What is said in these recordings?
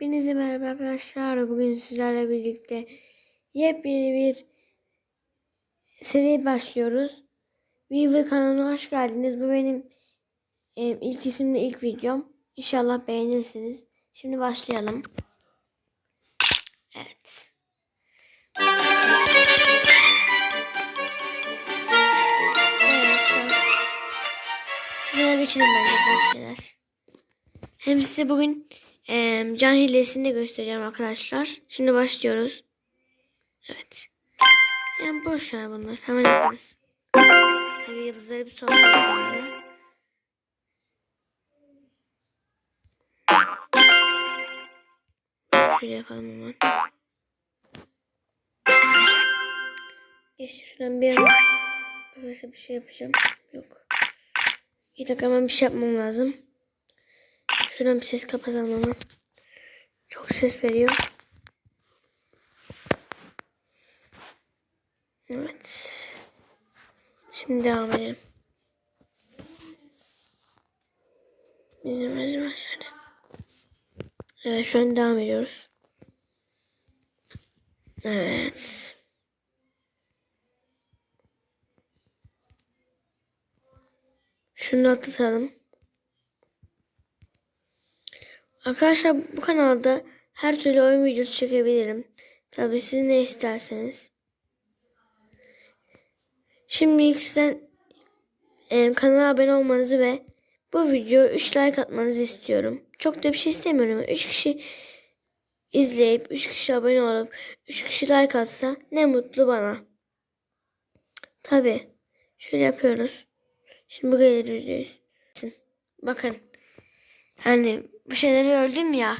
Hepinize merhaba arkadaşlar. Bugün sizlerle birlikte yepyeni bir seri başlıyoruz. Weaver kanalına hoş geldiniz. Bu benim e, ilk isimli ilk videom. İnşallah beğenirsiniz. Şimdi başlayalım. Evet. Evet. Sıraya geçelim bence şeyler. Hem size bugün eee can hilesini de göstereceğim arkadaşlar. Şimdi başlıyoruz. Evet. Yani boş ver bunlar. Hemen yaparız. Tabii yıldızları bir yaparız. Şöyle yapalım hemen. İşte şuradan bir arkadaşlar bir şey yapacağım. Yok. Bir dakika hemen bir şey yapmam lazım. Şuradan bir ses kapatalım ama. Çok ses veriyor. Evet. Şimdi devam edelim. Bizim bizim aşağıda. Evet şu an devam ediyoruz. Evet. Şunu atlatalım. Arkadaşlar bu kanalda her türlü oyun videosu çekebilirim. Tabi siz ne isterseniz. Şimdi ilk sizden e, kanala abone olmanızı ve bu videoya 3 like atmanızı istiyorum. Çok da bir şey istemiyorum. 3 kişi izleyip 3 kişi abone olup 3 kişi like atsa ne mutlu bana. Tabi. Şöyle yapıyoruz. Şimdi bu gelir yüzdeyiz. Bakın. Hani bu şeyleri öldüm ya.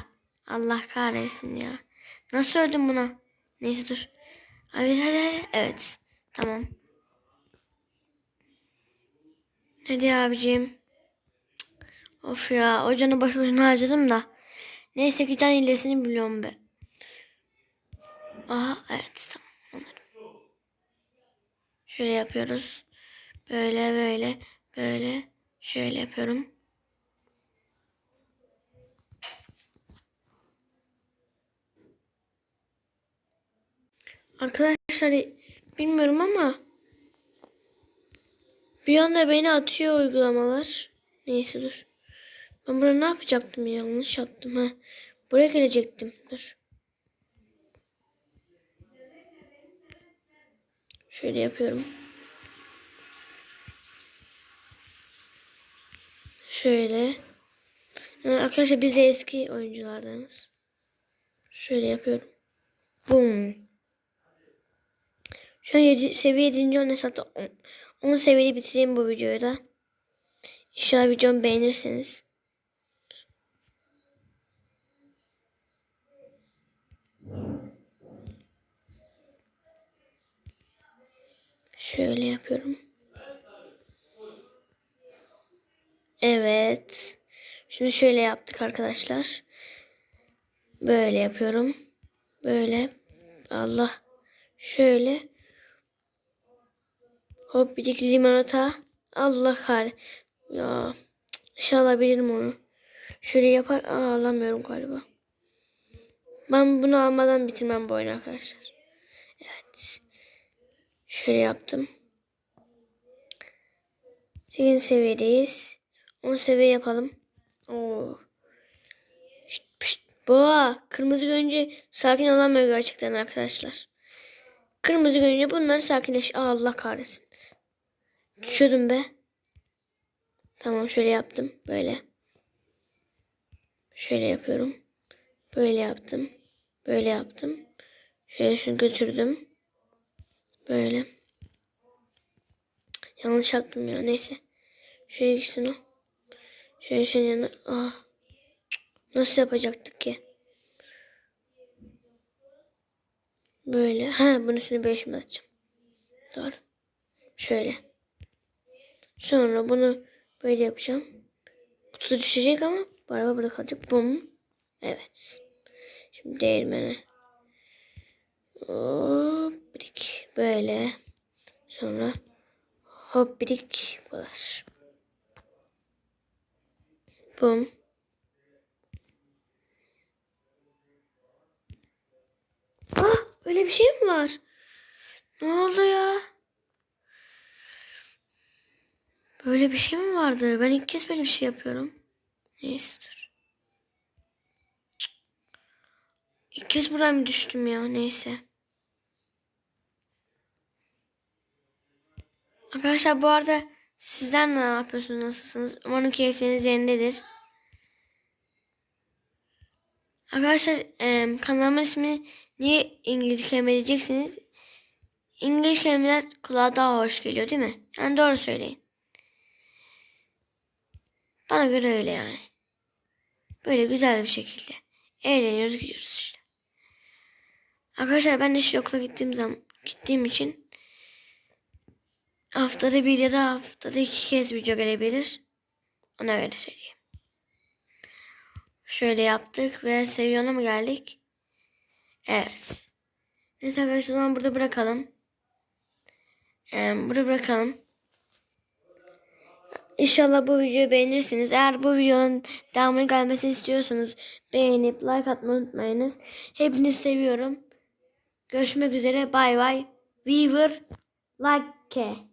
Allah kahretsin ya. Nasıl öldüm buna? Neyse dur. Hadi hadi hadi. Evet. Tamam. Hadi abicim. Of ya. O canı boş boşuna harcadım da. Neyse ki can hilesini biliyorum be. Aha evet tamam. Şöyle yapıyoruz. Böyle böyle böyle. Şöyle yapıyorum. Arkadaşlar bilmiyorum ama bir anda beni atıyor uygulamalar. Neyse dur. Ben burada ne yapacaktım ya? Yanlış yaptım ha. Buraya gelecektim. Dur. Şöyle yapıyorum. Şöyle. Yani arkadaşlar biz de eski oyunculardanız. Şöyle yapıyorum. Boom. Şu an 7, seviye 7. on hesapta 10 seviyeli bitireyim bu videoyu da. İnşallah videomu beğenirsiniz. Şöyle yapıyorum. Evet. Şunu şöyle yaptık arkadaşlar. Böyle yapıyorum. Böyle. Allah. Şöyle. Hop bir dikli limonata. Allah kar. Ya. İnşallah bilirim onu. Şöyle yapar. Aa alamıyorum galiba. Ben bunu almadan bitirmem bu oyunu arkadaşlar. Evet. Şöyle yaptım. 8 seviyedeyiz. 10 seviye yapalım. Oo. Şşt, pşt. Boğa. Kırmızı görünce sakin olamıyor gerçekten arkadaşlar. Kırmızı görünce bunları sakinleş. Allah kahretsin. Düşüyordum be. Tamam şöyle yaptım. Böyle. Şöyle yapıyorum. Böyle yaptım. Böyle yaptım. Şöyle şunu götürdüm. Böyle. Yanlış yaptım ya. Neyse. Şöyle gitsin o. Şöyle senin yanına. Ah. Nasıl yapacaktık ki? Böyle. Ha bunun üstüne böyle şimdi atacağım. Doğru. Şöyle. Sonra bunu böyle yapacağım. Kutu düşecek ama araba burada kalacak. Bum. Evet. Şimdi değirmene. Hop. Böyle. Sonra hop birik. Bu kadar. Bum. Ah öyle bir şey mi var? Ne oldu ya? Böyle bir şey mi vardı? Ben ilk kez böyle bir şey yapıyorum. Neyse dur. İlk kez buraya mı düştüm ya? Neyse. Arkadaşlar bu arada sizler ne yapıyorsunuz? Nasılsınız? Umarım keyfiniz yerindedir. Arkadaşlar em, kanalımın ismi niye İngilizce kelime diyeceksiniz? İngiliz kelimeler kulağa daha hoş geliyor değil mi? Yani doğru söyleyin. Bana göre öyle yani. Böyle güzel bir şekilde. Eğleniyoruz gidiyoruz işte. Arkadaşlar ben de şu okula gittiğim zaman gittiğim için haftada bir ya da haftada iki kez video gelebilir. Ona göre söyleyeyim. Şöyle yaptık ve seviyona mı geldik? Evet. Neyse arkadaşlar o zaman burada bırakalım. Ee, burada bırakalım. İnşallah bu videoyu beğenirsiniz. Eğer bu videonun devamını gelmesini istiyorsanız beğenip like atmayı unutmayınız. Hepinizi seviyorum. Görüşmek üzere. Bay bay. Weaver like.